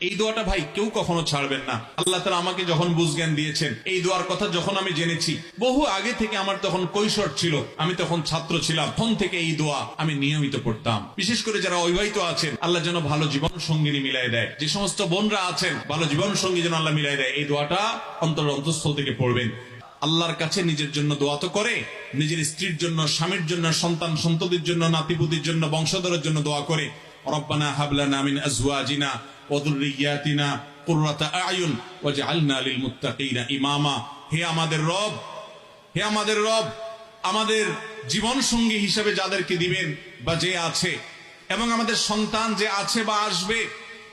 এই দোয়াটা ভাই কেউ কখনো ছাড়বেন না। আল্লাহ তালা আমাকে যখন বুঝজ্ঞান দিয়েছেন, এই দোয়ার কথা যখন আমি জেনেছি, বহু আগে থেকে আমার তখন কৈশোর ছিল, আমি তখন ছাত্র ছিলাম, তখন থেকে এই দোয়া আমি নিয়মিত পড়তাম। বিশেষ করে যারা অবিবাহিত আছেন, আল্লাহ যেন ভালো জীবন সঙ্গিনী মিলাই দেয়। যে সমস্ত বোনরা আছেন, ভালো জীবন সঙ্গী যেন আল্লাহ মিলাই দেয়। এই দোয়াটা অন্তর অন্তঃস্থল থেকে পড়বেন। আল্লাহর কাছে নিজের জন্য দোয়া তো করে, নিজের স্ত্রীর জন্য, স্বামীর জন্য, সন্তান সন্ততির জন্য, নাতিপুতির জন্য, বংশধরের জন্য দোয়া করে। রব্বানা হাবলানা মিন আজওয়াজিনা ওয়া যুররিয়াতিনা কুররাতা আয়ুন ওয়াজআলনা লিল মুত্তাকিনা ইমামা। হে আমাদের রব, হে আমাদের রব, আমাদের জীবন সঙ্গী হিসেবে যাদেরকে দিবেন বা যে আছে, এবং আমাদের সন্তান যে আছে বা আসবে,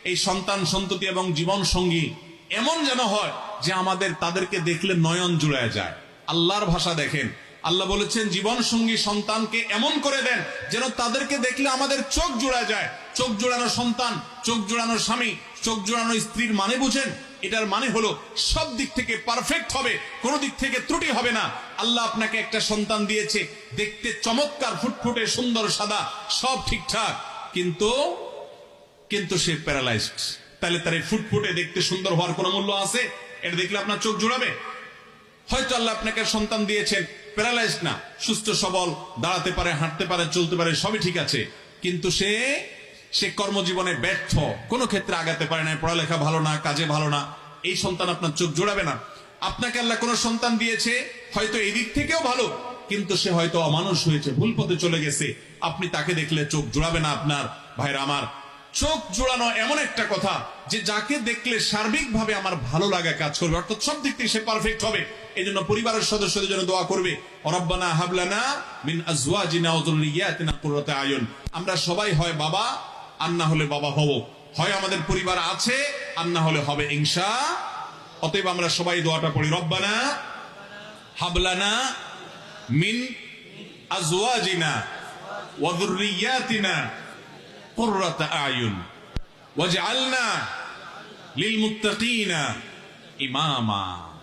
এই সন্তান সন্ততি এবং জীবন সঙ্গী এমন যেন হয় যে আমাদের তাদেরকে দেখলে নয়ন জুড়ায় যায়। আল্লাহর ভাষা দেখেন আল্লাহ বলেছেন, জীবন সঙ্গী সন্তানকে এমন করে দেন যেন তাদেরকে দেখলে আমাদের চোখ জোড়া যায়। চোখ জোড়ানো সন্তান, চোখ জোড়ানো স্বামী, চোখ জোড়ানো স্ত্রীর মানে বুঝেন? এটার মানে হলো সব দিক থেকে পারফেক্ট হবে, কোনো দিক থেকে ত্রুটি হবে না। আল্লাহ আপনাকে একটা সন্তান দিয়েছে, দেখতে চমৎকার, ফুটফুটে, সুন্দর, সাদা, সব ঠিকঠাক। কিন্তু কিন্তু সে প্যারালাইজড তাহলে তার এই ফুটফুটে দেখতে সুন্দর হওয়ার কোনো মূল্য আছে? এটা দেখলে আপনার চোখ জোড়াবে? হয়তো আল্লাহ আপনাকে সন্তান দিয়েছেন প্যারালাইজ না। সুস্থ, সবল, দাঁড়াতে পারে, হাঁটতে পারে, চলতে পারে, সবই ঠিক আছে। কিন্তু সে সে কর্মজীবনে ব্যর্থ। কোনো ক্ষেত্রে আগাতে পারে না পড়ালেখা ভালো না, কাজে ভালো না। এই সন্তান আপনার চোখ জোড়াবে না। আপনাকে আল্লাহ কোন সন্তান দিয়েছে, হয়তো এই দিক থেকেও ভালো, কিন্তু সে হয়তো অমানুষ হয়েছে, ভুল পথে চলে গেছে। আপনি তাকে দেখলে চোখ জোড়াবে না আপনার। ভাইরা আমার, চোখ জোড়ানো এমন একটা কথা যে যাকে দেখলে সার্বিকভাবে আমার ভালো লাগা কাজ করবে, অর্থাৎ সব দিক থেকে সে পারফেক্ট হবে। এই জন্য পরিবারের সদস্যদের জন্য দোয়া করবে। অরব্বানা হাবলানা মিন আজওয়াজিনা ওয়া আমরা সবাই হয় বাবা, আর না হলে বাবা হব। হয় আমাদের পরিবার আছে, আর না হলে হবে ইংসা অতএব আমরা সবাই দোয়াটা পড়ি, রব্বানা হাবলানা মিন আজওয়াজিনা ওয়া যুররিয়াতিনা কুররাতা আয়ুন। ওয়াজআলনা লিল ইমামা।